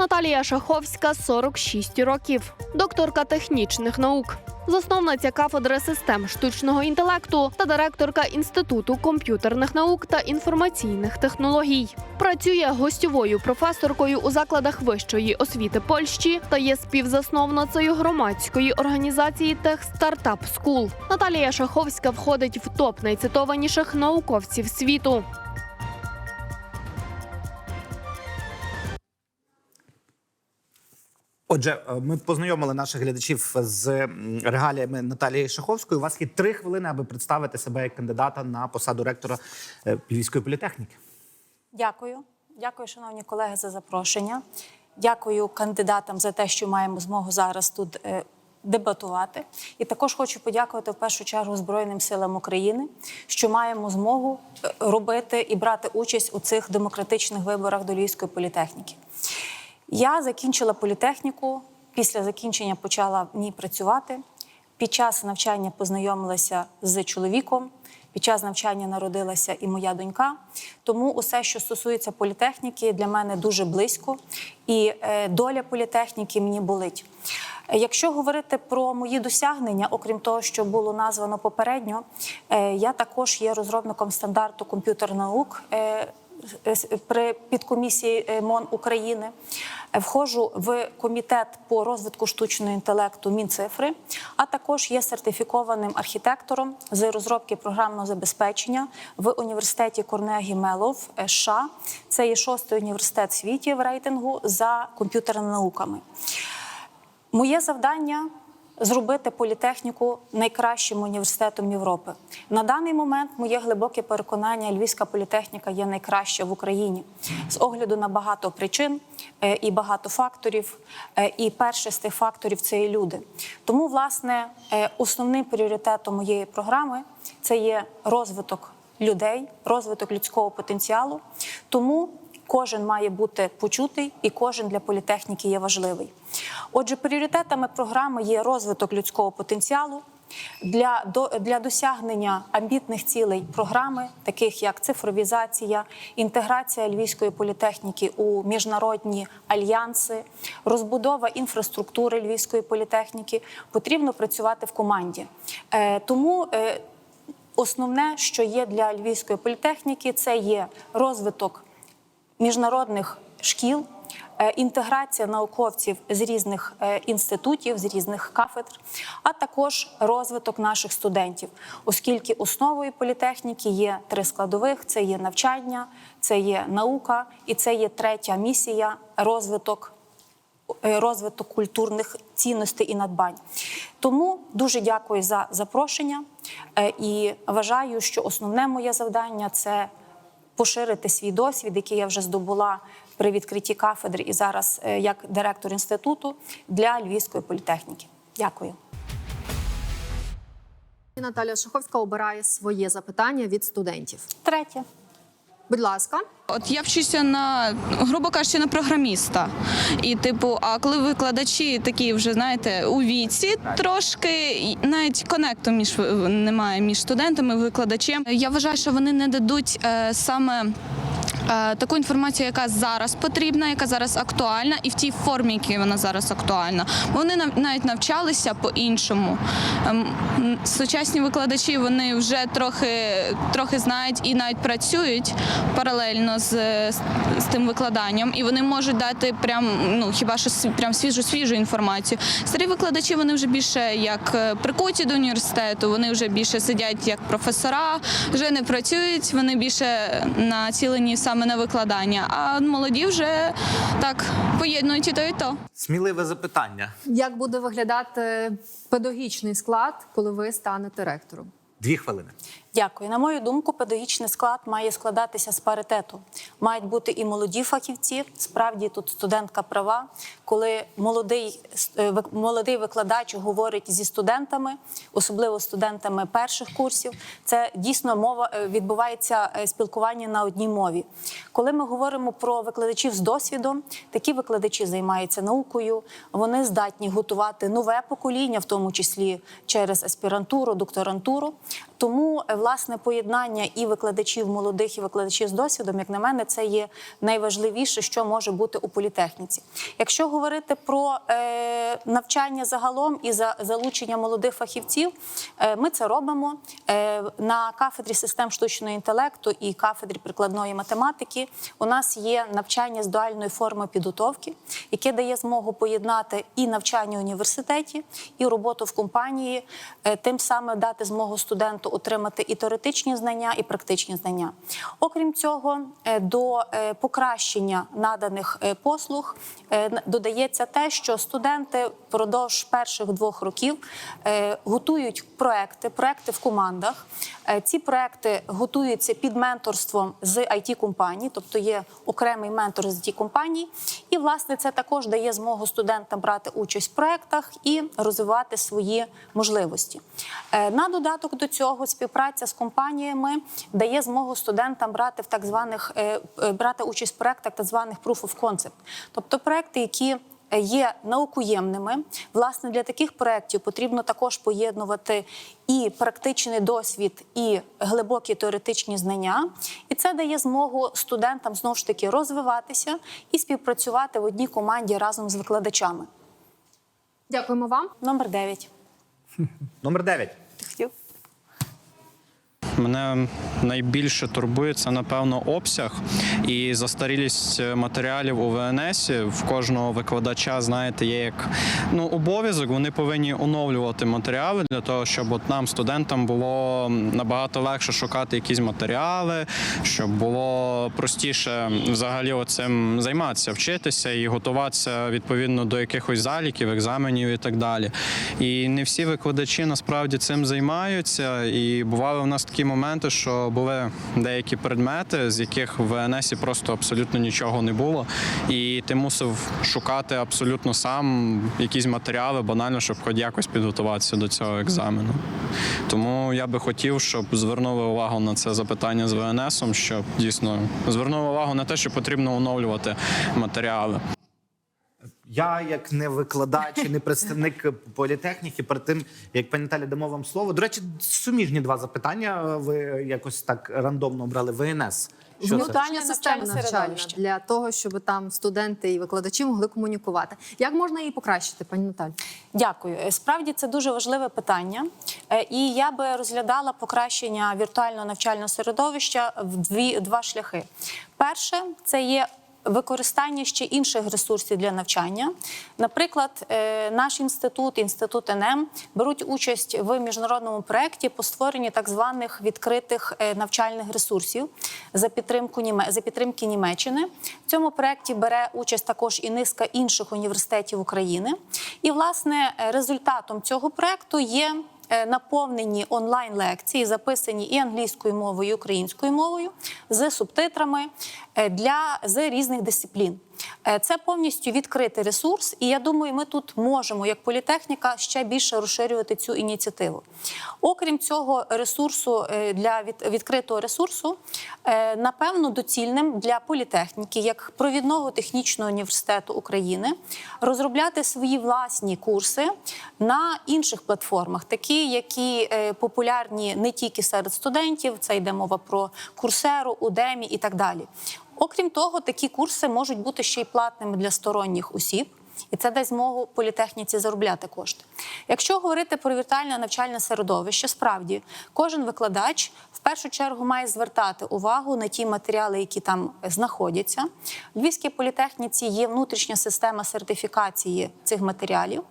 Наталія Шаховська 46 років, докторка технічних наук, засновниця кафедри систем штучного інтелекту та директорка інституту комп'ютерних наук та інформаційних технологій. Працює гостьовою професоркою у закладах вищої освіти Польщі та є співзасновницею громадської організації Тех Стартап Скул. Наталія Шаховська входить в топ найцитованіших науковців світу. Отже, е, ми познайомили наших глядачів з регаліями Наталії Шаховської. У вас є три хвилини, аби представити себе як кандидата на посаду ректора е, Львівської політехніки. Дякую. Дякую, шановні колеги, за запрошення. Дякую кандидатам за те, що маємо змогу зараз тут е, дебатувати. І також хочу подякувати в першу чергу Збройним силам України, що маємо змогу робити і брати участь у цих демократичних виборах до Львівської політехніки. Я закінчила політехніку. Після закінчення почала в ній працювати. Під час навчання познайомилася з чоловіком. Під час навчання народилася і моя донька. Тому усе, що стосується політехніки, для мене дуже близько, і е, доля політехніки мені болить. Е, Якщо говорити про мої досягнення, окрім того, що було названо попередньо, е, я також є розробником стандарту комп'ютерних наук. Е, при підкомісії е, МОН України. Е, Входжу в комітет по розвитку штучного інтелекту Мінцифри, а також є сертифікованим архітектором з розробки програмного забезпечення в університеті Корнегі Мелов США. Це є шостий університет світі в рейтингу за комп'ютерними науками. Моє завдання зробити політехніку найкращим університетом Європи. На даний момент моє глибоке переконання, Львівська політехніка є найкраща в Україні з огляду на багато причин е, і багато факторів. Е, І перший з тих факторів це і люди. Тому, власне, е, основним пріоритетом моєї програми це є розвиток людей, розвиток людського потенціалу. Тому Кожен має бути почутий, і кожен для політехніки є важливий. Отже, пріоритетами програми є розвиток людського потенціалу для, для досягнення амбітних цілей програми, таких як цифровізація, інтеграція львівської політехніки у міжнародні альянси, розбудова інфраструктури львівської політехніки. Потрібно працювати в команді. Е, тому е, основне, що є для львівської політехніки, це є розвиток міжнародних шкіл, інтеграція науковців з різних е, інститутів, з різних кафедр, а також розвиток наших студентів, оскільки основою політехніки є три складових: це є навчання, це є наука і це є третя місія розвиток. е, Розвиток культурних цінностей і надбань. Тому дуже дякую за запрошення е, і вважаю, що основне моє завдання це поширити свій досвід, який я вже здобула при відкритті кафедри і зараз е, як директор інституту для Львівської політехніки. Дякую. Наталя Шаховська обирає своє запитання від студентів. Третє. Будь ласка, От я вчуся на, грубо кажучи, на програміста. І, типу, а коли викладачі такі вже, знаєте, у віці, трошки навіть конекту між немає між студентами і викладачем. Я вважаю, що вони не дадуть е, саме. Е, Таку інформацію, яка зараз потрібна, яка зараз актуальна, і в тій формі, якій вона зараз актуальна. Вони навіть навчалися по-іншому. Ем, Сучасні викладачі вони вже трохи, трохи знають і навіть працюють паралельно з, з тим викладанням, і вони можуть дати прям ну хіба що прям свіжу свіжу інформацію. Старі викладачі вони вже більше як е, прикуті до університету, вони вже більше сидять як професора, вже не працюють, вони більше націлені саме на викладання. А молоді вже так поєднують і то, і то. Сміливе запитання. як буде виглядати педагогічний склад, коли ви станете ректором? Дві хвилини. Дякую. На мою думку, педагогічний склад має складатися з паритету. Мають бути і молоді фахівці. Справді тут студентка права, коли молодий, е, молодий викладач говорить зі студентами, особливо студентами перших курсів. Це дійсно мова е, відбувається е, спілкування на одній мові. Коли ми говоримо про викладачів з досвідом, такі викладачі займаються наукою, вони здатні готувати нове покоління, в тому числі через аспірантуру, докторантуру. Тому е, власне поєднання і викладачів молодих, і викладачів з досвідом, як на мене, це є найважливіше, що може бути у політехніці. Якщо говорити про е, навчання загалом і за залучення молодих фахівців, е, ми це робимо е, на кафедрі систем штучного інтелекту і кафедрі прикладної математики. У нас є навчання з дуальної форми підготовки, яке дає змогу поєднати і навчання університеті, і роботу в компанії, е, тим самим дати змогу студенту отримати і теоретичні знання, і практичні знання. Окрім цього, е, до е, покращення наданих е, послуг додається те, що студенти впродовж перших двох років готують проекти, проекти в командах. Ці проекти готуються під менторством з it компаній тобто є окремий ментор з it компаній І, власне, це також дає змогу студентам брати участь в проектах і розвивати свої можливості. На додаток до цього співпраця з компаніями дає змогу студентам брати в так званих е, е, брати участь в проектах так званих proof of concept, тобто проекти, які є наукоємними. Власне, для таких проєктів потрібно також поєднувати і практичний досвід, і глибокі теоретичні знання. І це дає змогу студентам знову ж таки розвиватися і співпрацювати в одній команді разом з викладачами. Дякуємо вам. Номер 9. Номер 9. Ти хотів? Мене найбільше турбує це, напевно, обсяг і застарілість матеріалів у ВНС. В кожного викладача, знаєте, є як ну, обов'язок. Вони повинні оновлювати матеріали для того, щоб от нам, студентам, було набагато легше шукати якісь матеріали, щоб було простіше взагалі цим займатися, вчитися і готуватися відповідно до якихось заліків, екзаменів і так далі. І не всі викладачі насправді цим займаються. І бували у нас такі моменти, що були деякі предмети, з яких в ВНС просто абсолютно нічого не було. І ти мусив шукати абсолютно сам якісь матеріали, банально, щоб хоч якось підготуватися до цього екзамену. Тому я би хотів, щоб звернули увагу на це запитання з ВНС, щоб дійсно звернули увагу на те, що потрібно оновлювати матеріали. Я, як не викладач і не представник політехніки, перед тим як пані Наталі дамо вам слово. До речі, суміжні два запитання. Ви якось так рандомно обрали ВНС. Що система навчальне навчальна для того, щоб там студенти і викладачі могли комунікувати. Як можна її покращити, пані Наталі? Дякую. Е, Справді це дуже важливе питання, Е, і я би розглядала покращення віртуального навчального середовища в дві два шляхи. Перше, це є. Використання ще інших ресурсів для навчання, наприклад, е, наш інститут, інститут НМ, беруть участь в міжнародному проєкті по створенню так званих відкритих е, навчальних ресурсів за підтримку за підтримки Німеччини. В цьому проєкті бере участь також і низка інших університетів України. І, власне, результатом цього проєкту є наповнені онлайн лекції, записані і англійською мовою, і українською мовою, з субтитрами е, для з різних дисциплін. Е, Це повністю відкритий ресурс, і я думаю, ми тут можемо, як політехніка, ще більше розширювати цю ініціативу. Окрім цього ресурсу е, для від- відкритого ресурсу, е, напевно, доцільним для політехніки, як провідного технічного університету України, розробляти свої власні курси на інших платформах, такі, які популярні не тільки серед студентів, це йде мова про курсеру, Udemy і так далі. Окрім того, такі курси можуть бути ще й платними для сторонніх осіб. І це дасть змогу політехніці заробляти кошти. Якщо говорити про віртуальне навчальне середовище, справді кожен викладач в першу чергу має звертати увагу на ті матеріали, які там знаходяться. В Львівській політехніці є внутрішня система сертифікації цих матеріалів.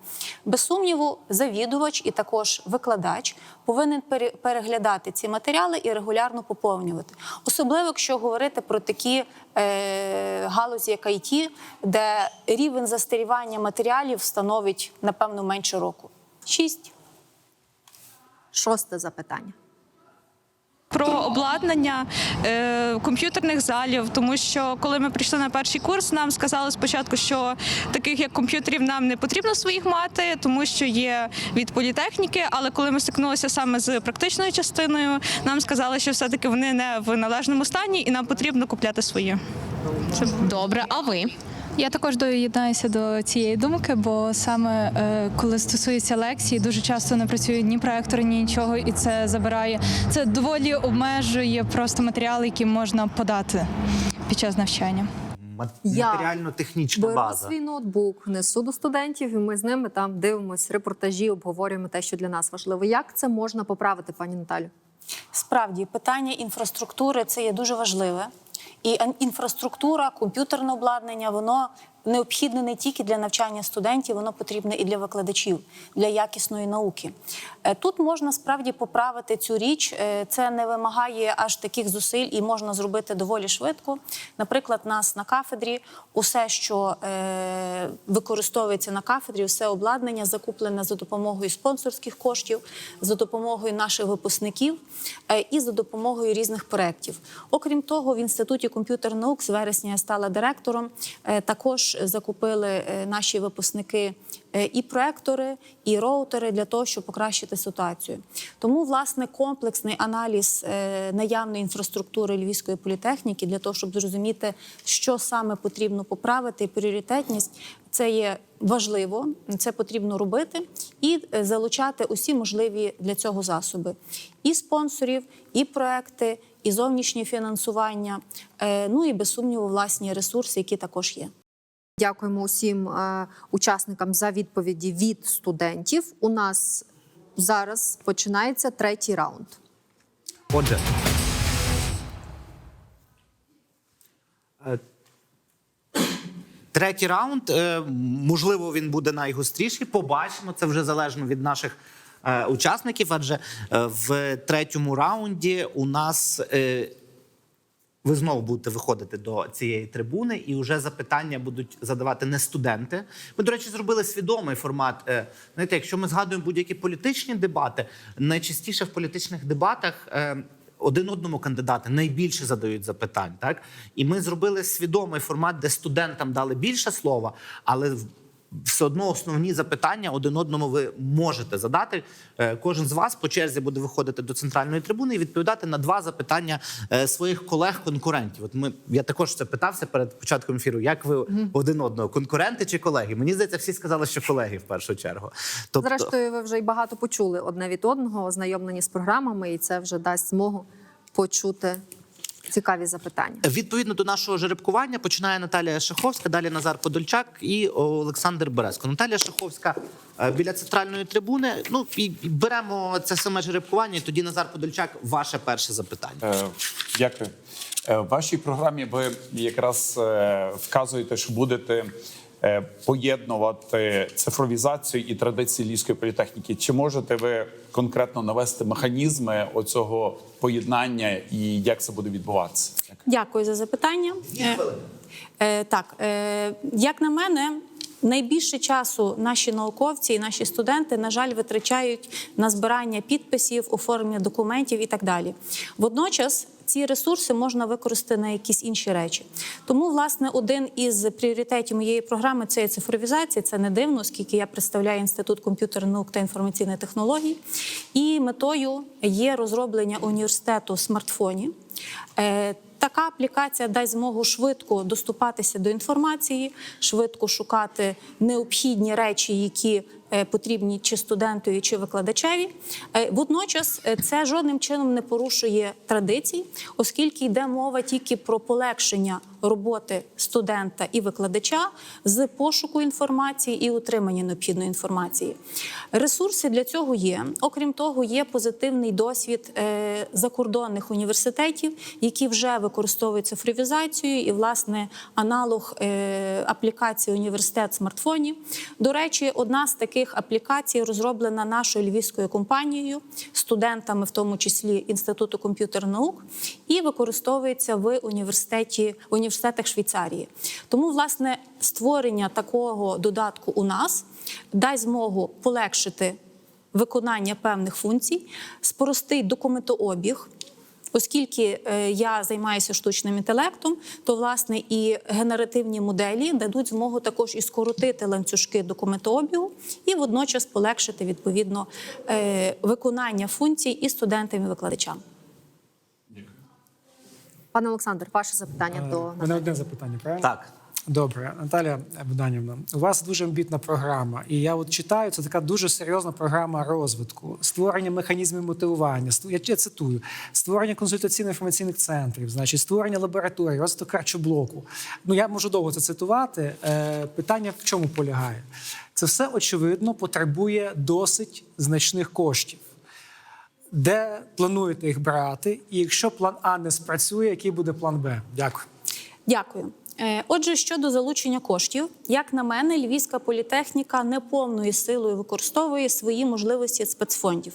Без сумніву, завідувач і також викладач повинен переглядати ці матеріали і регулярно поповнювати. Особливо, якщо говорити про такі е, галузі, як IT, де рівень застарівання матеріалів становить, напевно, менше року. Шість. Шосте запитання. Про обладнання е, комп'ютерних залів, тому що коли ми прийшли на перший курс, нам сказали спочатку, що таких як комп'ютерів нам не потрібно своїх мати, тому що є від політехніки. Але коли ми стикнулися саме з практичною частиною, нам сказали, що все-таки вони не в належному стані, і нам потрібно купляти свої. Добре, а ви? Я також доєднаюся до цієї думки, бо саме е, коли стосується лекцій, дуже часто не працюють ні проектори, ні нічого, і це забирає. Це доволі обмежує просто матеріали, які можна подати під час навчання. Я Матеріально-технічна Беру свій ноутбук, несу до студентів, і ми з ними там дивимося репортажі, обговорюємо те, що для нас важливо. Як це можна поправити, пані Наталю? Справді, питання інфраструктури це є дуже важливе. І інфраструктура, комп'ютерне обладнання, воно необхідне не тільки для навчання студентів, воно потрібне і для викладачів, для якісної науки. Е, Тут можна справді поправити цю річ. Е, Це не вимагає аж таких зусиль і можна зробити доволі швидко. Наприклад, нас на кафедрі усе, що е, використовується на кафедрі, все обладнання закуплене за допомогою спонсорських коштів, за допомогою наших випускників і за допомогою різних проєктів. Окрім того, в інституті комп'ютерних наук з вересня я стала директором. е, Також закупили е, наші випускники е, і проектори, і роутери для того, щоб покращити ситуацію. Тому, власне, комплексний аналіз е, наявної інфраструктури Львівської політехніки для того, щоб зрозуміти, що саме потрібно поправити, і пріоритетність це є важливо, це потрібно робити і залучати усі можливі для цього засоби: і спонсорів, і проекти, і зовнішнє фінансування. Ну і без сумніву, власні ресурси, які також є. Дякуємо усім е, учасникам за відповіді від студентів. У нас зараз починається третій раунд. Отже. Е, Третій раунд. е, Можливо, він буде найгостріший. Побачимо. Це вже залежно від наших учасників. Адже в третьому раунді у нас ви знову будете виходити до цієї трибуни, і вже запитання будуть задавати не студенти. Ми, до речі, зробили свідомий формат. Е, Знаєте, якщо ми згадуємо будь-які політичні дебати, найчастіше в політичних дебатах. е, Один одному кандидати найбільше задають запитань, так і ми зробили свідомий формат, де студентам дали більше слова, але в- все одно основні запитання один одному ви можете задати. Е, Кожен з вас по черзі буде виходити до центральної трибуни і відповідати на два запитання е, своїх колег-конкурентів. От ми я також це питався перед початком ефіру. Як ви один одного конкуренти чи колеги? Мені здається, всі сказали, що колеги в першу чергу. Тобто, Зрештою, ви вже й багато почули одне від одного, ознайомлені з програмами, і це вже дасть змогу почути цікаві запитання. Відповідно до нашого жеребкування починає Наталія Шаховська, далі Назар Подольчак і Олександр Березко. Наталія Шаховська е, біля центральної трибуни. Ну і беремо це саме жеребкування. І тоді Назар Подольчак, ваше перше запитання. Е, Дякую. Е, В вашій програмі ви якраз е, вказуєте, що будете поєднувати цифровізацію і традиції львівської політехніки. Чи можете ви конкретно навести механізми оцього поєднання і як це буде відбуватися? Дякую. За запитання. Е, е, так, е, як на мене, найбільше часу наші науковці і наші студенти, на жаль, витрачають на збирання підписів, оформлення документів і так далі. Водночас. Ці ресурси можна використати на якісь інші речі. Тому, власне, один із пріоритетів моєї програми це цифровізація. Це не дивно, оскільки я представляю інститут комп'ютерних наук та інформаційних технологій. І метою є розроблення університету смартфонів. Така аплікація дасть змогу швидко доступатися до інформації, швидко шукати необхідні речі, які е, потрібні чи студентові, чи викладачеві. Е, Водночас е, це жодним чином не порушує традицій, оскільки йде мова тільки про полегшення роботи студента і викладача з пошуку інформації і отримання необхідної інформації. Ресурси для цього є. Окрім того, є позитивний досвід е, закордонних університетів, які вже використовують цифровізацію і, власне, аналог е, аплікації університет смартфонів. До речі, одна з таких аплікацій розроблена нашою львівською компанією, студентами, в тому числі Інституту комп'ютерних наук, і використовується в університеті в університетах Швейцарії. Тому, власне, створення такого додатку у нас дасть змогу полегшити виконання певних функцій, спростить документообіг. Оскільки е, я займаюся штучним інтелектом, то власне і генеративні моделі дадуть змогу також і скоротити ланцюжки документообігу і водночас полегшити відповідно е, виконання функцій і студентам і викладачам. Пане Олександр, ваше запитання до У мене одне запитання, правильно? Так. Добре, Наталя Богданівна, у вас дуже амбітна програма, і я от читаю, це така дуже серйозна програма розвитку, створення механізмів мотивування. я цитую створення консультаційно-інформаційних центрів, значить, створення лабораторій, розвиток харчоблоку. Ну я можу довго це цитувати. Е, питання в чому полягає? Це все очевидно потребує досить значних коштів. Де плануєте їх брати? І якщо план А не спрацює, який буде план Б? Дякую. Дякую. Е, Отже, щодо залучення коштів, як на мене, Львівська політехніка не повною силою використовує свої можливості спецфондів.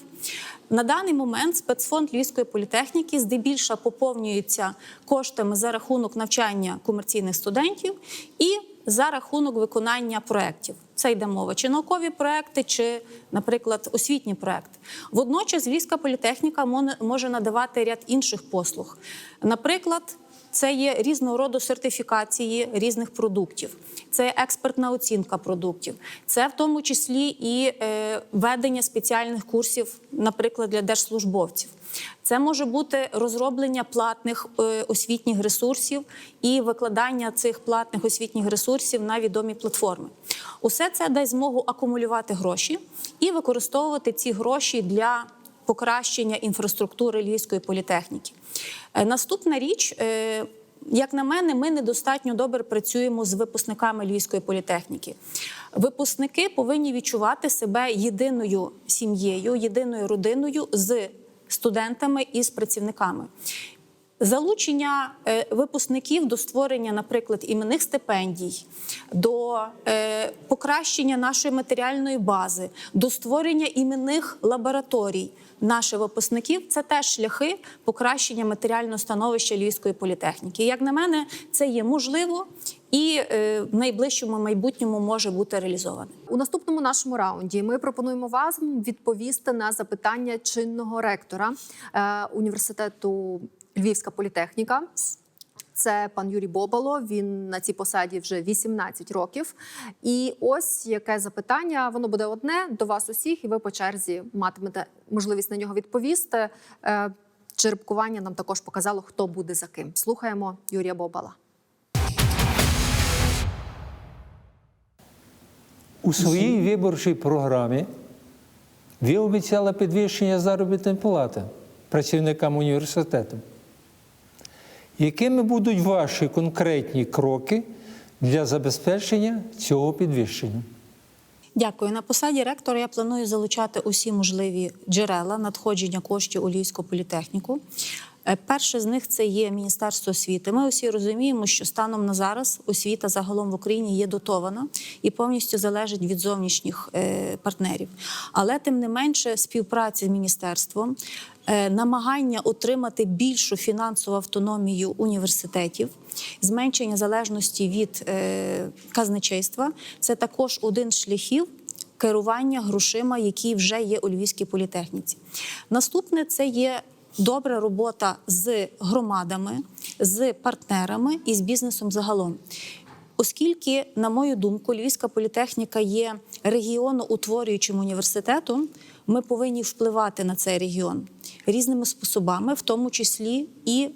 На даний момент спецфонд Львівської політехніки здебільша поповнюється коштами за рахунок навчання комерційних студентів і за рахунок виконання проєктів. Це йде мова чи наукові проекти, чи, наприклад, освітні проекти. Водночас Львівська політехніка може надавати ряд інших послуг. Наприклад, це є різного роду сертифікації різних продуктів, це експертна оцінка продуктів, це в тому числі і е, ведення спеціальних курсів, наприклад, для держслужбовців. Це може бути розроблення платних е, освітніх ресурсів і викладання цих платних освітніх ресурсів на відомі платформи. Усе це дасть змогу акумулювати гроші і використовувати ці гроші для покращення інфраструктури Львівської політехніки. Е, Наступна річ. е, Як на мене, ми недостатньо добре працюємо з випускниками Львівської політехніки. Випускники повинні відчувати себе єдиною сім'єю, єдиною родиною з студентами і з працівниками. Залучення е, випускників до створення, наприклад, іменних стипендій, до е, покращення нашої матеріальної бази, до створення іменних лабораторій наших випускників це теж шляхи покращення матеріального становища Львівської політехніки. Як на мене, це є можливо і е, в найближчому майбутньому може бути реалізоване. У наступному нашому раунді ми пропонуємо вам відповісти на запитання чинного ректора університету Львівська політехніка. Це пан Юрій Бобало. Він на цій посаді вже 18 років. І ось яке запитання. Воно буде одне до вас усіх, і ви по черзі матимете можливість на нього відповісти. Е, Черепкування нам також показало, хто буде за ким. Слухаємо Юрія Бобала. У своїй виборчій програмі ви обіцяли підвищення заробітної плати працівникам університету. Якими будуть ваші конкретні кроки для забезпечення цього підвищення? Дякую. На посаді ректора я планую залучати усі можливі джерела надходження коштів у Львівську політехніку. Е, Перше з них це є Міністерство освіти. Ми усі розуміємо, що станом на зараз освіта загалом в Україні є дотована і повністю залежить від зовнішніх е, партнерів. Але тим не менше, співпраця з міністерством, намагання отримати більшу фінансову автономію університетів, зменшення залежності від е, казначейства це також один з шляхів керування грошима, які вже є у Львівській політехніці. Наступне це є добра робота з громадами, з партнерами і з бізнесом загалом. Оскільки, на мою думку, Львівська політехніка є регіоноутворюючим університетом, ми повинні впливати на цей регіон різними способами, в тому числі і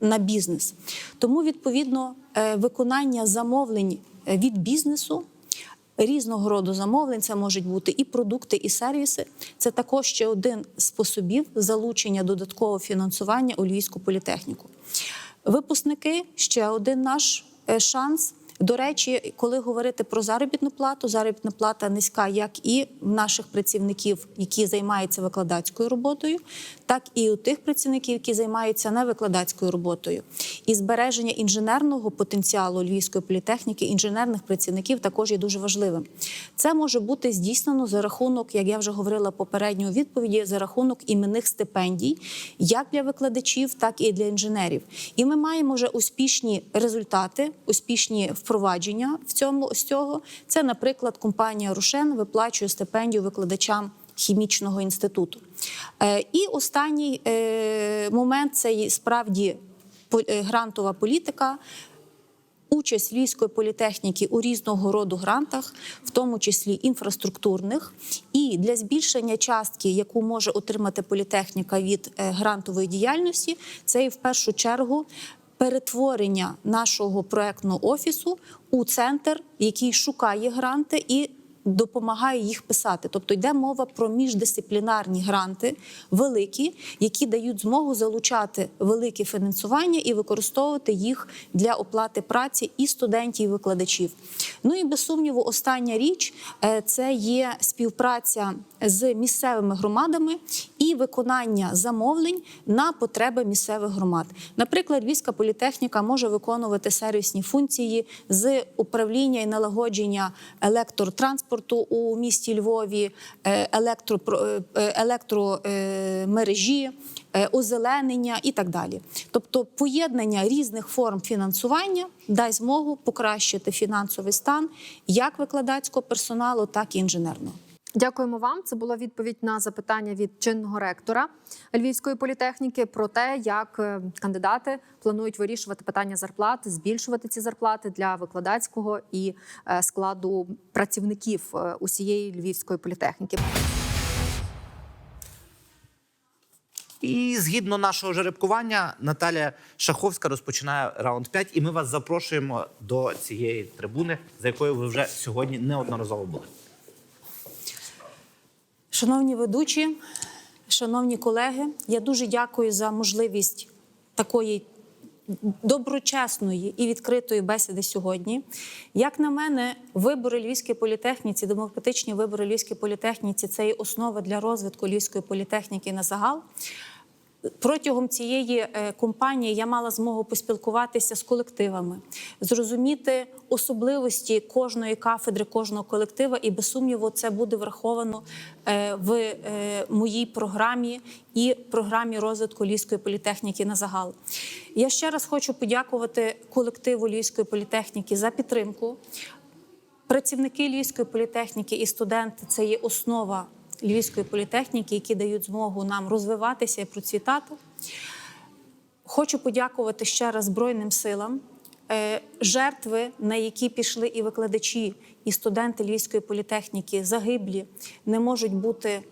на бізнес. Тому, відповідно, е, виконання замовлень е, від бізнесу. Різного роду замовлень це можуть бути і продукти, і сервіси. Це також ще один з способів залучення додаткового фінансування у Львівську політехніку. Випускники ще один наш е, шанс. До речі, коли говорити про заробітну плату, заробітна плата низька як і в наших працівників, які займаються викладацькою роботою, так і у тих працівників, які займаються невикладацькою роботою. І збереження інженерного потенціалу Львівської політехніки, інженерних працівників також є дуже важливим. Це може бути здійснено за рахунок, як я вже говорила попередньо відповіді, за рахунок іменних стипендій, як для викладачів, так і для інженерів. І ми маємо вже успішні результати, успішні впровадження в цьому з цього. Це, наприклад, компанія Рушен виплачує стипендію викладачам хімічного інституту. Е, І останній е, момент це справді е, грантова політика. Участь Львівської політехніки у різного роду грантах, в тому числі інфраструктурних, і для збільшення частки, яку може отримати політехніка від грантової діяльності, це і в першу чергу перетворення нашого проектного офісу у центр, який шукає гранти і допомагає їх писати. Тобто йде мова про міждисциплінарні гранти, великі, які дають змогу залучати велике фінансування і використовувати їх для оплати праці і студентів, і викладачів. Ну і без сумніву, остання річ е, це є співпраця з місцевими громадами і виконання замовлень на потреби місцевих громад. Наприклад, Львівська політехніка може виконувати сервісні функції з управління і налагодження електротранспорту у місті Львові, е, електропро- е, електромережі, е, озеленення і так далі. Тобто поєднання різних форм фінансування дасть змогу покращити фінансовий стан як викладацького персоналу, так і інженерного. Дякуємо вам. Це була відповідь на запитання від чинного ректора Львівської політехніки про те, як е, кандидати планують вирішувати питання зарплат, збільшувати ці зарплати для викладацького і е, складу працівників е, усієї львівської політехніки. І згідно нашого жеребкування, Наталя Шаховська розпочинає раунд 5, і ми вас запрошуємо до цієї трибуни, за якою ви вже сьогодні неодноразово були. Шановні ведучі, шановні колеги, я дуже дякую за можливість такої доброчесної і відкритої бесіди сьогодні. Як на мене, вибори Львівської політехніці, демократичні вибори Львівської політехніці це є основа для розвитку Львівської політехніки на загал. Протягом цієї е, кампанії я мала змогу поспілкуватися з колективами, зрозуміти особливості кожної кафедри, кожного колектива, і без сумніву це буде враховано е, в е, моїй програмі і програмі розвитку Львівської політехніки на загал. Я ще раз хочу подякувати колективу Львівської політехніки за підтримку. Працівники Львівської політехніки і студенти це є основа Львівської політехніки, які дають змогу нам розвиватися і процвітати. Хочу подякувати ще раз Збройним силам. Е, Жертви, на які пішли і викладачі, і студенти Львівської політехніки, загиблі, не можуть бути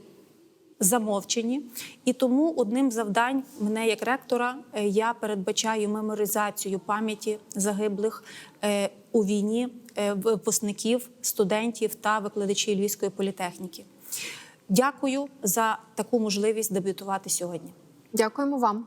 замовчені. І тому одним завдань мене як ректора е, я передбачаю меморизацію пам'яті загиблих е, у війні випускників, студентів та викладачів Львівської політехніки. Дякую за таку можливість дебютувати сьогодні. Дякуємо вам.